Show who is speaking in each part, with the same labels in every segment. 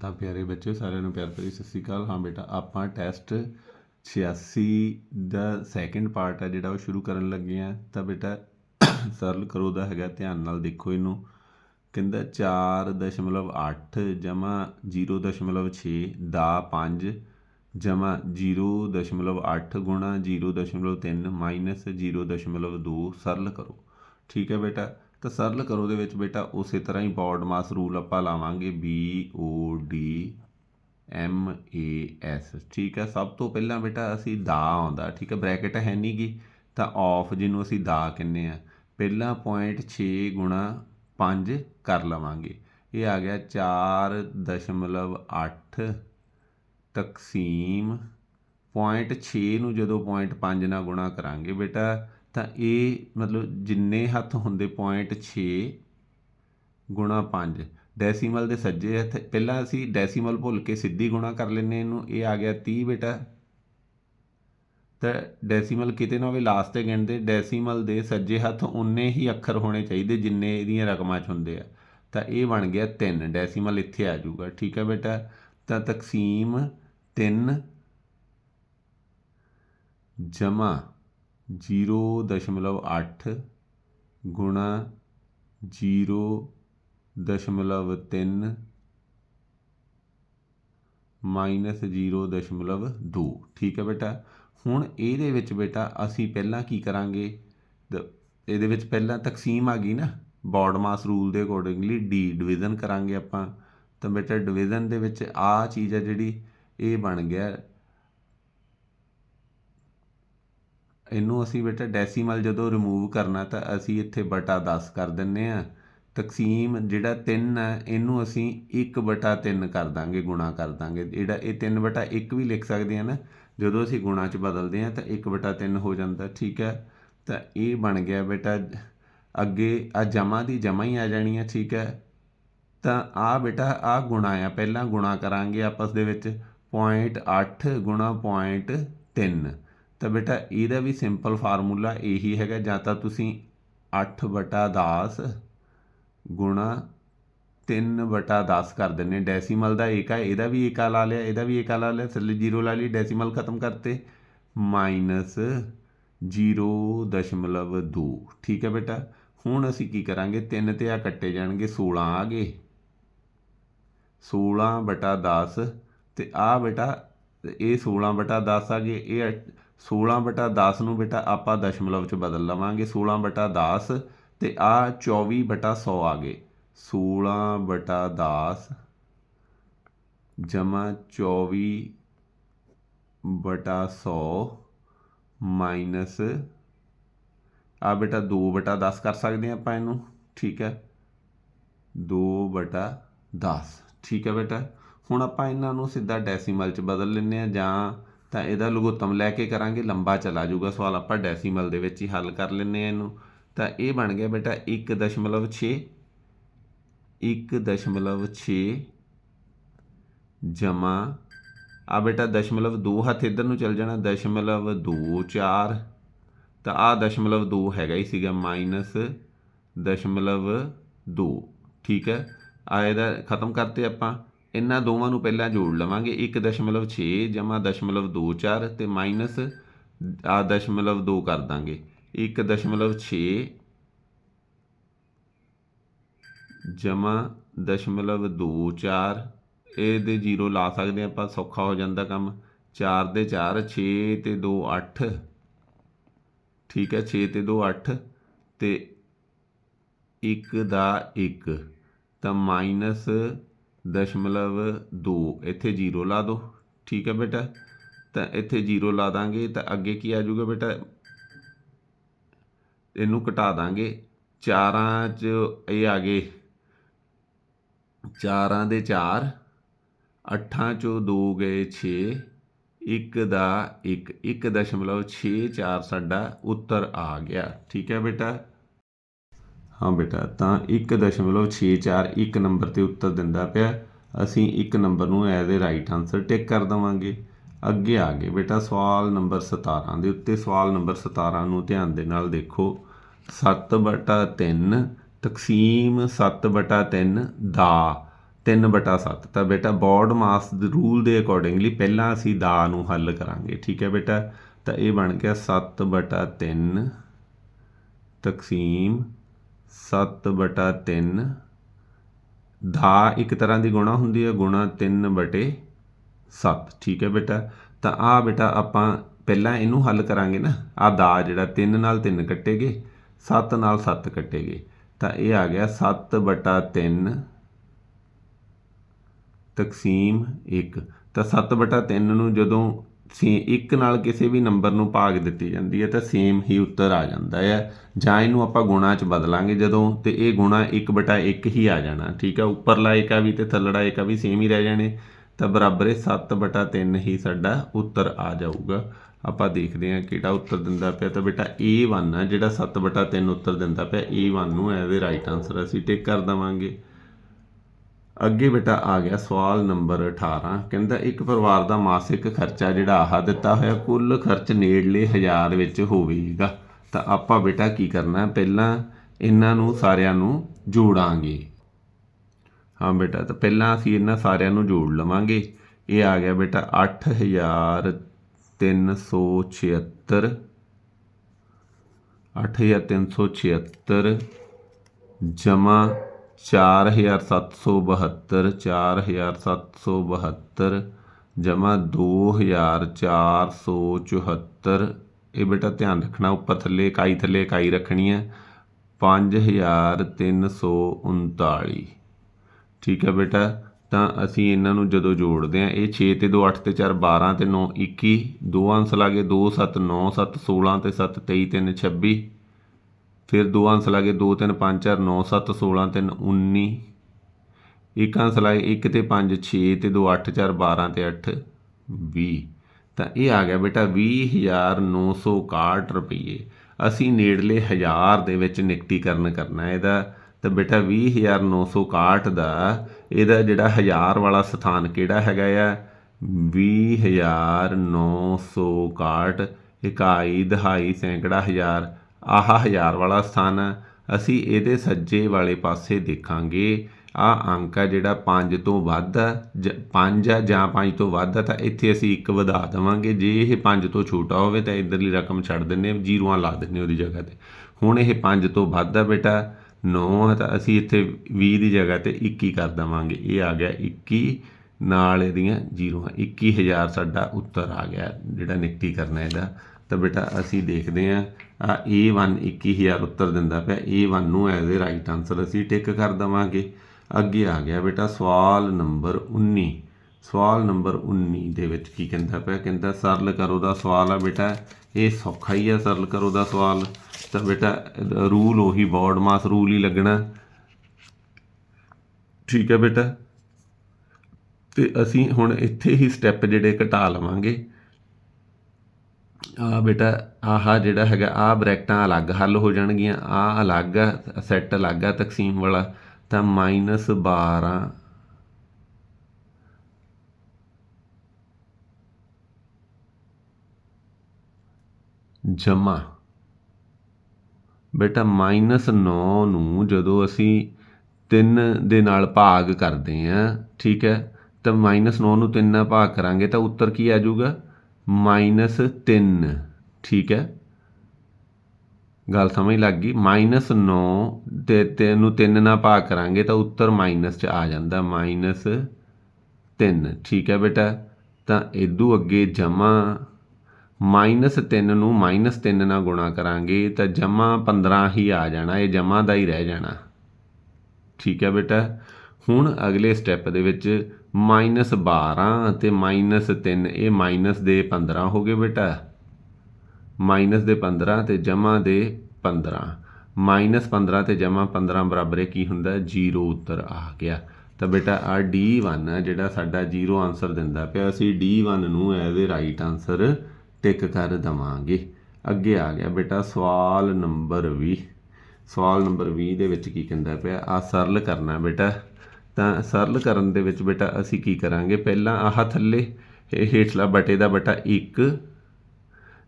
Speaker 1: ਤਾਂ ਪਿਆਰੇ ਬੱਚੇ ਸਾਰਿਆਂ ਨੂੰ ਪਿਆਰ ਭਰੀ ਸਤਿ ਸ਼੍ਰੀ ਅਕਾਲ। ਹਾਂ ਬੇਟਾ, ਆਪਾਂ ਟੈਸਟ 86 ਦਾ ਸੈਕੰਡ ਪਾਰਟ ਹੈ ਜਿਹੜਾ ਉਹ ਸ਼ੁਰੂ ਕਰਨ ਲੱਗੇ ਆ। ਤਾਂ ਬੇਟਾ, ਸਰਲ ਕਰੋ ਦਾ ਹੈਗਾ, ਧਿਆਨ ਨਾਲ ਦੇਖੋ ਇਹਨੂੰ। ਕਹਿੰਦਾ 4.8 ਜਮਾ 0.6 ਦਾ 5 ਜਮਾ 0.8 ਗੁਣਾ 0.3 ਮਾਈਨਸ 0.2 ਸਰਲ ਕਰੋ। ਠੀਕ ਹੈ ਬੇਟਾ? ਤਾਂ ਸਰਲ ਕਰੋ ਦੇ ਵਿੱਚ ਬੇਟਾ, ਉਸੇ ਤਰ੍ਹਾਂ ਹੀ ਬੌਡ ਮਾਸ ਰੂਲ ਆਪਾਂ ਲਾਵਾਂਗੇ B O D M A S, ਠੀਕ ਹੈ? ਸਭ ਤੋਂ ਪਹਿਲਾਂ ਬੇਟਾ ਅਸੀਂ ਦਾ ਆਉਂਦਾ, ਠੀਕ ਹੈ? ਬ੍ਰੈਕਟ ਹੈ ਨਹੀਂ ਗੀ, ਤਾਂ ਆਫ ਜਿਹਨੂੰ ਅਸੀਂ ਦਾ ਕਹਿੰਦੇ ਆ ਪਹਿਲਾਂ ਪੁਆਇੰਟ 6 ਗੁਣਾ 5 ਕਰ ਲਵਾਂਗੇ। ਇਹ ਆ ਗਿਆ 4.8 ਤਕਸੀਮ। ਪੁਆਇੰਟ 6 ਨੂੰ ਜਦੋਂ ਪੁਆਇੰਟ 5 ਨਾਲ ਗੁਣਾ ਕਰਾਂਗੇ ਬੇਟਾ ਤਾਂ ਇਹ ਮਤਲਬ ਜਿੰਨੇ ਹੱਥ ਹੁੰਦੇ ਪੁਆਇੰਟ 6 ਗੁਣਾ 5 ਡੈਸੀਮਲ ਦੇ ਸੱਜੇ ਹੱਥ, ਪਹਿਲਾਂ ਅਸੀਂ ਡੈਸੀਮਲ ਭੁੱਲ ਕੇ ਸਿੱਧੀ ਗੁਣਾ ਕਰ ਲੈਨੇ ਇਹਨੂੰ। ਇਹ ਆ ਗਿਆ 30 ਬੇਟਾ। ਤਾਂ ਡੈਸੀਮਲ ਕਿਤੇ ਨਾ ਹੋਵੇ ਲਾਸਟ ਤੇ ਗਿਣਦੇ। ਡੈਸੀਮਲ ਦੇ ਸੱਜੇ ਹੱਥ ਉਨੇ ਹੀ ਅੱਖਰ ਹੋਣੇ ਚਾਹੀਦੇ ਜਿੰਨੇ ਇਹਦੀਆਂ ਰਕਮਾਂ 'ਚ ਹੁੰਦੇ ਆ। ਤਾਂ ਇਹ ਬਣ ਗਿਆ 3 ਡੈਸੀਮਲ ਇੱਥੇ ਆ ਜਾਊਗਾ। ਠੀਕ ਹੈ ਬੇਟਾ। ਤਾਂ ਤਕਸੀਮ 3 ਜਮਾ 0.8 ਗੁਣਾ 0.3 ਮਾਈਨਸ 0.2 ਠੀਕ ਹੈ ਬੇਟਾ? ਹੁਣ ਇਹਦੇ ਵਿੱਚ ਬੇਟਾ ਅਸੀਂ ਪਹਿਲਾਂ ਕੀ ਕਰਾਂਗੇ? ਦ- ਇਹਦੇ ਵਿੱਚ ਪਹਿਲਾਂ ਤਕਸੀਮ ਆ ਗਈ ਨਾ। ਬੌਡ ਮਾਸ ਰੂਲ ਦੇ ਅਕੋਰਡਿੰਗਲੀ ਡੀ ਡਿਵੀਜ਼ਨ ਕਰਾਂਗੇ ਆਪਾਂ। ਤਾਂ ਬੇਟਾ ਡਿਵੀਜ਼ਨ ਦੇ ਵਿੱਚ ਆ ਚੀਜ਼ ਹੈ ਜਿਹੜੀ, ਇਹ ਬਣ ਗਿਆ। ਇਹਨੂੰ ਅਸੀਂ ਬੇਟਾ ਡੈਸੀਮਲ ਜਦੋਂ ਰਿਮੂਵ ਕਰਨਾ ਤਾਂ ਅਸੀਂ ਇੱਥੇ ਬਟਾ 10 ਕਰ ਦਿੰਨੇ ਆ। ਤਕਸੀਮ ਜਿਹੜਾ 3 ਹੈ ਇਹਨੂੰ ਅਸੀਂ 1 ਬਟਾ 3 ਕਰ ਦਾਂਗੇ, ਗੁਣਾ ਕਰ ਦਾਂਗੇ। ਜਿਹੜਾ ਇਹ 3 ਬਟਾ 1 ਵੀ ਲਿਖ ਸਕਦੇ ਆ ਨਾ, ਜਦੋਂ ਅਸੀਂ ਗੁਣਾ 'ਚ ਬਦਲਦੇ ਆ ਤਾਂ 1 ਬਟਾ 3 ਹੋ ਜਾਂਦਾ, ਠੀਕ ਹੈ ਤਾਂ ਇਹ ਬਣ ਗਿਆ ਬੇਟਾ। ਅੱਗੇ ਆ ਜਮਾ ਦੀ ਜਮਾ ਹੀ ਆ ਜਾਣੀ ਹੈ ਠੀਕ ਹੈ ਤਾਂ ਆ ਬੇਟਾ, ਆ ਗੁਣਾ ਆ, ਪਹਿਲਾਂ ਗੁਣਾ ਕਰਾਂਗੇ ਆਪਸ ਦੇ ਵਿੱਚ। 0.8 ਗੁਣਾ 0.3 ਤਾਂ ਬੇਟਾ ਇਹਦਾ ਵੀ ਸਿੰਪਲ ਫਾਰਮੂਲਾ ਇਹੀ ਹੈਗਾ, ਜਾਂ ਤਾਂ ਤੁਸੀਂ 8 ਬਟਾ 10 ਗੁਣਾ 3 ਬਟਾ 10 ਕਰ ਦਿੰਨੇ ਡੈਸੀਮਲ ਦਾ ਏਕਾ, ਇਹਦਾ ਵੀ ਏਕਾ ਲਾ ਲਿਆ, ਇਹਦਾ ਵੀ ਏਕਾ ਲਾ ਲਿਆ, ਥੱਲੇ ਜ਼ੀਰੋ ਲਾ ਲਈ ਡੈਸੀਮਲ ਖਤਮ ਕਰਤੇ। ਮਾਈਨਸ 0.2 ਠੀਕ ਹੈ ਬੇਟਾ? ਹੁਣ ਅਸੀਂ ਕੀ ਕਰਾਂਗੇ? 3 ਤੇ ਆ ਕੱਟੇ ਜਾਣਗੇ 16 ਆ ਗਏ। 16 ਬਟਾ 10 ਤੇ ਆ ਬੇਟਾ, ਇਹ 16 ਬਟਾ 10 ਆ ਗਏ, ਇਹ 16 ਬਟਾ 10 ਨੂੰ ਬੇਟਾ ਆਪਾਂ ਦਸ਼ਮਲਵ ਚ ਬਦਲ ਲਵਾਂਗੇ 16 ਬਟਾ 10 ਤੇ ਆ 24 ਬਟਾ 100 ਆ ਗਏ। 16 ਬਟਾ 10 ਜਮਾ 24 ਬਟਾ 100 ਮਾਈਨਸ ਆ ਬੇਟਾ 2 ਬਟਾ 10 ਕਰ ਸਕਦੇ ਹਾਂ ਆਪਾਂ ਇਹਨੂੰ, ਠੀਕ ਹੈ? 2 ਬਟਾ 10 ਠੀਕ ਹੈ ਬੇਟਾ? ਹੁਣ ਆਪਾਂ ਇਹਨਾਂ ਨੂੰ ਸਿੱਧਾ ਡੈਸੀਮਲ ਚ ਬਦਲ ਲੈਂਦੇ ਆ ਜਾਂ ਤਾਂ ਇਹਦਾ ਲਘੁੱਤਮ ਲੈ ਕੇ ਕਰਾਂਗੇ, ਲੰਬਾ ਚਲਾ ਜਾਊਗਾ ਸਵਾਲ, ਆਪਾਂ ਡੈਸੀਮਲ ਦੇ ਵਿੱਚ ਹੀ ਹੱਲ ਕਰ ਲੈਂਦੇ ਆ ਇਹਨੂੰ। ਤਾਂ ਇਹ ਬਣ ਗਿਆ ਬੇਟਾ 1.6 1.6 ਜਮਾ। ਆ ਬੇਟਾ ਦਸ਼ਮਲਵ 2 ਹੱਥ ਇੱਧਰ ਨੂੰ ਚੱਲ ਜਾਣਾ, ਦਸ਼ਮਲਵ 2 4 ਤਾਂ ਆ ਦਸ਼ਮਲਵ 2 ਹੈਗਾ ਹੀ ਸੀਗਾ, ਮਾਈਨਸ ਦਸ਼ਮਲਵ 2 ਠੀਕ ਹੈ? ਆ ਇਹਦਾ ਖਤਮ ਕਰਤੇ ਆਪਾਂ। ਇਹਨਾਂ ਦੋਵਾਂ ਨੂੰ ਪਹਿਲਾਂ ਜੋੜ ਲਵਾਂਗੇ। 1.6 ਜਮਾ ਦਸ਼ਮਲਵ 2 4 ਤੇ ਮਾਈਨਸ ਆ ਦਸ਼ਮਲਵ 2 ਕਰ ਦਾਂਗੇ। 1.6 ਜਮਾ ਦਸ਼ਮਲਵ 2 4 ਇਹਦੇ ਜ਼ੀਰੋ ਲਾ ਸਕਦੇ ਆਪਾਂ, ਸੌਖਾ ਹੋ ਜਾਂਦਾ ਕੰਮ। 4 ਦੇ 4 6 ਤੇ 2 8 ਠੀਕ ਹੈ 6 ਤੇ 2 8 ਤੇ 1 ਦਾ 1 ਤਾਂ ਮਾਈਨਸ ਦਸ਼ਮਲਵ 2 ਇੱਥੇ ਜ਼ੀਰੋ ਲਾ ਦਿਓ ਠੀਕ ਹੈ ਬੇਟਾ? ਤਾਂ ਇੱਥੇ ਜ਼ੀਰੋ ਲਾ ਦਾਂਗੇ, ਤਾਂ ਅੱਗੇ ਕੀ ਆ ਜਾਊਗਾ ਬੇਟਾ? ਇਹਨੂੰ ਘਟਾ ਦਾਂਗੇ। ਚਾਰਾਂ 'ਚ ਇਹ ਆ ਗਏ। ਚਾਰਾਂ ਦੇ 4 ਅੱਠਾਂ 'ਚੋਂ 2 ਗਏ 6 1 ਦਾ 1 1.64 ਸਾਡਾ ਉੱਤਰ ਆ ਗਿਆ। ਠੀਕ ਹੈ ਬੇਟਾ? ਹਾਂ ਬੇਟਾ, ਤਾਂ 1.64 ਇੱਕ ਨੰਬਰ ਤੇ ਉੱਤਰ ਦਿੰਦਾ ਪਿਆ। ਅਸੀਂ ਇੱਕ ਨੰਬਰ ਨੂੰ as a right answer tick ਕਰ ਦਵਾਂਗੇ। ਅੱਗੇ ਆ ਗਏ। ਬੇਟਾ, ਸਵਾਲ ਨੰਬਰ 17 ਦੇ ਉੱਤੇ। ਸਵਾਲ ਨੰਬਰ 17 ਨੂੰ ਧਿਆਨ ਦੇ ਨਾਲ ਦੇਖੋ। 7 ਬਟਾ 3 ਤਕਸੀਮ 7 ਬਟਾ 3 ਦਾ। 3 ਬਟਾ 7 ਤਾਂ ਬੇਟਾ, ਬੋਰਡ ਮਾਸ ਦੇ ਰੂਲ ਦੇ ਅਕੋਰਡਿੰਗਲੀ ਪਹਿਲਾਂ ਅਸੀਂ ਦਾ ਨੂੰ ਹੱਲ ਕਰਾਂਗੇ। ਠੀਕ ਹੈ ਬੇਟਾ? ਤਾਂ ਇਹ ਬਣ ਗਿਆ 7 ਬਟਾ 3 ਤਕਸੀਮ 7 ਬਟਾ 3 ਦਾ ਇੱਕ ਤਰ੍ਹਾਂ ਦੀ ਗੁਣਾ ਹੁੰਦੀ ਹੈ, ਗੁਣਾ 3 ਬਟੇ 7 ਠੀਕ ਹੈ ਬੇਟਾ? ਤਾਂ ਆ ਬੇਟਾ ਆਪਾਂ ਪਹਿਲਾਂ ਇਹਨੂੰ ਹੱਲ ਕਰਾਂਗੇ ਨਾ। ਆ ਦਾ ਜਿਹੜਾ 3 ਨਾਲ 3 ਕੱਟੇਗੇ 7 ਨਾਲ 7 ਕੱਟੇਗੇ। ਤਾਂ ਇਹ ਆ ਗਿਆ 7 ਬਟਾ 3 ਤਕਸੀਮ 1 ਤਾਂ 7 ਬਟਾ 3 ਨੂੰ ਜਦੋਂ ਸੇ, ਇੱਕ ਨਾਲ ਕਿਸੇ ਵੀ ਨੰਬਰ ਨੂੰ ਭਾਗ ਦਿੱਤੀ ਜਾਂਦੀ ਹੈ ਤਾਂ ਸੇਮ ਹੀ ਉੱਤਰ ਆ ਜਾਂਦਾ ਹੈ। ਜਾਂ ਇਹਨੂੰ ਆਪਾਂ ਗੁਣਾ ਚ ਬਦਲਾਂਗੇ ਜਦੋਂ ਤੇ ਇਹ ਗੁਣਾ 1 ਬਟਾ 1 ਹੀ ਆ ਜਾਣਾ, ਠੀਕ ਹੈ ਉੱਪਰਲਾ ਏਕਾ ਵੀ ਤੇ ਥੱਲੜਾ ਏਕਾ ਵੀ ਸੇਮ ਹੀ ਰਹਿ ਜਾਣੇ, ਤਾਂ ਬਰਾਬਰ 7 ਬਟਾ 3 ਹੀ ਸਾਡਾ ਉੱਤਰ ਆ ਜਾਊਗਾ। ਆਪਾਂ ਦੇਖਦੇ ਹਾਂ ਕਿਹੜਾ ਉੱਤਰ ਦਿੰਦਾ ਪਿਆ ਤਾਂ ਬੇਟਾ A1 ਆ, ਜਿਹੜਾ 7 ਬਟਾ 3 ਉੱਤਰ ਦਿੰਦਾ ਪਿਆ A1 ਨੂੰ ਐਜ਼ ਅ ਰਾਈਟ ਆਨਸਰ ਅਸੀਂ ਟਿਕ ਕਰ ਦਵਾਂਗੇ। ਅੱਗੇ ਬੇਟਾ ਆ ਗਿਆ, ਸਵਾਲ ਨੰਬਰ 18 ਕਹਿੰਦਾ, ਇੱਕ ਪਰਿਵਾਰ ਦਾ ਮਾਸਿਕ ਖਰਚਾ ਜਿਹੜਾ ਆਹ ਦਿੱਤਾ ਹੋਇਆ, ਕੁੱਲ ਖਰਚ ਨੇੜਲੇ ਹਜ਼ਾਰ ਵਿੱਚ ਹੋਵੇਗਾ। ਤਾਂ ਆਪਾਂ ਬੇਟਾ ਕੀ ਕਰਨਾ? ਪਹਿਲਾਂ ਇਹਨਾਂ ਨੂੰ ਸਾਰਿਆਂ ਨੂੰ ਜੋੜਾਂਗੇ। ਹਾਂ ਬੇਟਾ, ਤਾਂ ਪਹਿਲਾਂ ਅਸੀਂ ਇਹਨਾਂ ਸਾਰਿਆਂ ਨੂੰ ਜੋੜ ਲਵਾਂਗੇ। ਇਹ ਆ ਗਿਆ ਬੇਟਾ 8376 8376 ਜਮਾ 4772 4772 ਜਮਾ 2474 ਇਹ ਬੇਟਾ ਧਿਆਨ ਰੱਖਣਾ, ਉੱਪਰ ਥੱਲੇ, ਇਕਾਈ ਥੱਲੇ ਇਕਾਈ ਰੱਖਣੀ ਹੈ। 5339 ਠੀਕ ਹੈ ਬੇਟਾ, ਤਾਂ ਅਸੀਂ ਇਹਨਾਂ ਨੂੰ ਜਦੋਂ ਜੋੜਦੇ ਹਾਂ, ਇਹ 6 ਤੇ 2 8 ਤੇ 4 12 ਤੇ 9 21 ਦੋ ਅੰਸ ਲਾਗੇ 2 7 9 7 16 ਤੇ 7 23 3 26 ਫਿਰ ਦੋ ਅੰਸ ਲਾਗੇ 2 3 5 4 9 7 16 3 19 ਇੱਕ ਅੰਸ ਲਾਗੇ 1 ਤੇ 5 6 ਤੇ 2 8 4 12 ਤੇ 8 20 ਤਾਂ ਇਹ ਆ ਗਿਆ ਬੇਟਾ 20961 ਰੁਪਏ ਅਸੀਂ ਨੇੜਲੇ ਹਜ਼ਾਰ ਦੇ ਵਿੱਚ ਨਿਕਟੀਕਰਨ ਕਰਨਾ ਇਹਦਾ। ਤਾਂ ਬੇਟਾ 20961 ਦਾ ਇਹਦਾ ਜਿਹੜਾ ਹਜ਼ਾਰ ਵਾਲਾ ਸਥਾਨ ਕਿਹੜਾ ਹੈਗਾ ਆ? 20961 ਇਕਾਈ, ਦਹਾਈ, ਸੈਂਕੜਾ ਹਜ਼ਾਰ। ਆਹ ਹਜ਼ਾਰ ਵਾਲਾ ਸਥਾਨ ਹੈ। ਅਸੀਂ ਇਹਦੇ ਸੱਜੇ ਵਾਲੇ ਪਾਸੇ ਦੇਖਾਂਗੇ। ਆ ਅੰਕ ਆ ਜਿਹੜਾ 5 ਤੋਂ ਵੱਧ ਆ 5 ਆ ਜਾਂ 5 ਤੋਂ ਵੱਧ ਆ ਤਾਂ ਇੱਥੇ ਅਸੀਂ ਇੱਕ ਵਧਾ ਦੇਵਾਂਗੇ। ਜੇ ਇਹ 5 ਤੋਂ ਛੋਟਾ ਹੋਵੇ ਤਾਂ ਇਧਰਲੀ ਰਕਮ ਛੱਡ ਦਿੰਨੇ ਹਾਂ, ਜ਼ੀਰੋਆਂ ਲਾ ਦਿੰਨੇ ਉਹਦੀ ਜਗ੍ਹਾ ਤੇ। ਹੁਣ ਇਹ 5 ਤੋਂ ਵੱਧ ਆ ਬੇਟਾ। 9 ਆ ਤਾਂ ਅਸੀਂ ਇੱਥੇ 20 ਦੀ ਜਗ੍ਹਾ ਤੇ 21 ਕਰ ਦੇਵਾਂਗੇ। ਇਹ ਆ ਗਿਆ 21 ਨਾਲ ਇਹਦੀਆਂ ਜ਼ੀਰੋਆਂ। 21000 ਸਾਡਾ ਉੱਤਰ ਆ ਗਿਆ। ਜਿਹੜਾ ਨਿਕਟੀ ਕਰਨਾ ਇਹਦਾ। ਤਾਂ ਬੇਟਾ ਅਸੀਂ ਦੇਖਦੇ ਹਾਂ। ਆ A1 21000 ਉੱਤਰ ਦਿੰਦਾ ਪਿਆ। A1 ਨੂੰ ਐਜ਼ ਅ ਰਾਈਟ ਆਨਸਰ ਅਸੀਂ ਟਿਕ ਕਰ ਦਵਾਂਗੇ। ਅੱਗੇ ਆ ਗਿਆ ਬੇਟਾ ਸਵਾਲ ਨੰਬਰ 19 ਸਵਾਲ ਨੰਬਰ 19 ਦੇ ਵਿੱਚ ਕੀ ਕਹਿੰਦਾ ਪਿਆ? ਕਹਿੰਦਾ ਸਰਲ ਕਰੋ ਦਾ ਸਵਾਲ ਆ ਬੇਟਾ। ਇਹ ਸੌਖਾ ਹੀ ਆ ਸਰਲ ਕਰੋ ਦਾ ਸਵਾਲ। ਤਾਂ ਬੇਟਾ ਰੂਲ ਉਹੀ ਬੋਰਡ ਮਾਸ ਰੂਲ ਹੀ ਲੱਗਣਾ। ਠੀਕ ਹੈ ਬੇਟਾ। ਤੇ ਅਸੀਂ ਹੁਣ ਇੱਥੇ ਹੀ ਸਟੈਪ ਜਿਹੜੇ ਘਟਾ ਲਵਾਂਗੇ। ਆ ਬੇਟਾ, ਆਹ ਜਿਹੜਾ ਹੈਗਾ ਆ ਬ੍ਰੈਕਟਾਂ ਅਲੱਗ ਹੱਲ ਹੋ ਜਾਣਗੀਆਂ। ਆ ਅਲੱਗ ਆ ਸੈੱਟ ਅਲੱਗ ਆ ਤਕਸੀਮ ਵਾਲਾ। ਤਾਂ ਮਾਈਨਸ 12 ਜਮਾ। ਬੇਟਾ ਮਾਈਨਸ 9 ਨੂੰ ਜਦੋਂ ਅਸੀਂ 3 ਦੇ ਨਾਲ ਭਾਗ ਕਰਦੇ ਆ ਠੀਕ ਹੈ, ਤਾਂ ਮਾਈਨਸ 9 ਨੂੰ 3 ਨਾਲ ਭਾਗ ਕਰਾਂਗੇ, ਤਾਂ ਉੱਤਰ ਕੀ ਆ ਜਾਊਗਾ? 3 ਠੀਕ ਹੈ? ਗੱਲ ਸਮਝ ਲੱਗ ਗਈ? ਮਾਈਨਸ 9 ਤੇ 3 ਨੂੰ 3 ਨਾਲ ਭਾਗ ਕਰਾਂਗੇ ਤਾਂ ਉੱਤਰ ਮਾਈਨਸ ਚ ਆ ਜਾਂਦਾ, ਮਾਈਨਸ 3 ਠੀਕ ਹੈ ਬੇਟਾ? ਤਾਂ ਇਦੋਂ ਅੱਗੇ ਜਮਾ ਮਾਈਨਸ 3 ਨੂੰ ਮਾਈਨਸ 3 ਨਾਲ ਗੁਣਾ ਕਰਾਂਗੇ ਤਾਂ ਜਮਾ 15 ਹੀ ਆ ਜਾਣਾ, ਇਹ ਜਮਾ ਦਾ ਹੀ ਰਹਿ ਜਾਣਾ। ਠੀਕ ਹੈ ਬੇਟਾ? ਹੁਣ ਅਗਲੇ ਸਟੈਪ ਦੇ ਵਿੱਚ ਮਾਈਨਸ 12 ਅਤੇ ਮਾਈਨਸ 3 ਇਹ ਮਾਈਨਸ ਦੇ 15 ਹੋ ਗਏ ਬੇਟਾ। ਮਾਈਨਸ ਦੇ 15 ਤੇ ਜਮਾ ਦੇ 15 ਮਾਈਨਸ 15 ਤੇ ਜਮਾ 15 ਬਰਾਬਰ ਕੀ ਹੁੰਦਾ? 0 ਉੱਤਰ ਆ ਗਿਆ। ਤਾਂ ਬੇਟਾ ਆ D1 ਹੈ ਜਿਹੜਾ ਸਾਡਾ 0 ਆਨਸਰ ਦਿੰਦਾ ਪਿਆ, ਅਸੀਂ D1 ਨੂੰ as a right answer tick ਕਰ ਦਵਾਂਗੇ। ਅੱਗੇ ਆ ਗਿਆ ਬੇਟਾ ਸਵਾਲ ਨੰਬਰ 20 ਸਵਾਲ ਨੰਬਰ 20 ਦੇ ਵਿੱਚ ਕੀ ਕਹਿੰਦਾ ਪਿਆ? ਆ ਸਰਲ ਕਰਨਾ ਬੇਟਾ। ਤਾਂ ਸਰਲ ਕਰਨ ਦੇ ਵਿੱਚ ਬੇਟਾ ਅਸੀਂ ਕੀ ਕਰਾਂਗੇ? ਪਹਿਲਾਂ ਆਹ ਥੱਲੇ, ਇਹ ਹੇਠਲਾ ਬਟੇ ਦਾ ਬਟਾ 1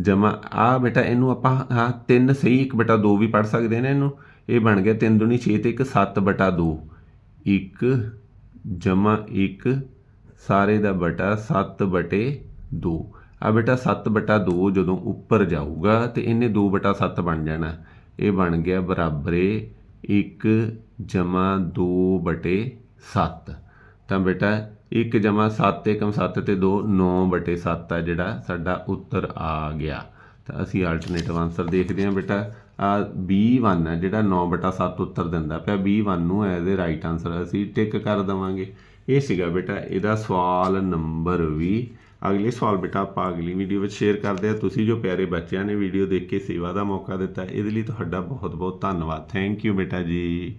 Speaker 1: ਜਮਾ ਆ ਬੇਟਾ ਇਹਨੂੰ ਆਪਾਂ ਹਾਂ 3 ਸਹੀ 1 ਬਟਾ 2 ਵੀ ਪੜ ਸਕਦੇ ਨੇ ਇਹਨੂੰ। ਇਹ ਬਣ ਗਿਆ 3 ਦੁਨੀ 6 ਤੇ 1 7 ਬਟਾ 2 1 ਜਮਾ 1 ਸਾਰੇ ਦਾ ਬਟਾ 7 ਬਟੇ 2 ਆ ਬੇਟਾ 7 ਬਟਾ 2 ਜਦੋਂ ਉੱਪਰ ਜਾਊਗਾ ਤੇ ਇਹਨੇ 2 ਬਟਾ 7 ਬਣ ਜਾਣਾ। ਇਹ ਬਣ ਗਿਆ ਬਰਾਬਰੇ 1 ਜਮਾ 2 ਬਟੇ 7 ਤਾਂ ਬੇਟਾ 1 ਜਮਾ 7 ਏਕਮ 7 ਤੇ 2 9 ਬਟੇ 7 ਆ ਜਿਹੜਾ ਸਾਡਾ ਉੱਤਰ ਆ ਗਿਆ। ਤਾਂ ਅਸੀਂ ਆਲਟਰਨੇਟਿਵ ਆਨਸਰ ਦੇਖਦੇ ਹਾਂ ਬੇਟਾ। ਆ B1 ਹੈ ਜਿਹੜਾ 9 ਬਟਾ 7 ਉੱਤਰ ਦਿੰਦਾ ਪਿਆ। B1 ਨੂੰ ਐਜ਼ ਅ ਰਾਈਟ ਆਨਸਰ ਅਸੀਂ ਟਿਕ ਕਰ ਦਵਾਂਗੇ। ਇਹ ਸੀਗਾ ਬੇਟਾ, ਇਹਦਾ ਸਵਾਲ ਨੰਬਰ 20 ਅਗਲੇ ਸਵਾਲ ਬੇਟਾ, ਆਪਾਂ ਅਗਲੀ ਵੀਡੀਓ ਵਿੱਚ ਸ਼ੇਅਰ ਕਰਦੇ ਹਾਂ। ਤੁਸੀਂ ਜੋ ਪਿਆਰੇ ਬੱਚਿਆਂ ਨੇ ਵੀਡੀਓ ਦੇਖ ਕੇ ਸੇਵਾ ਦਾ ਮੌਕਾ ਦਿੱਤਾ, ਇਹਦੇ ਲਈ ਤੁਹਾਡਾ ਬਹੁਤ ਬਹੁਤ ਧੰਨਵਾਦ। ਥੈਂਕ ਯੂ ਬੇਟਾ ਜੀ।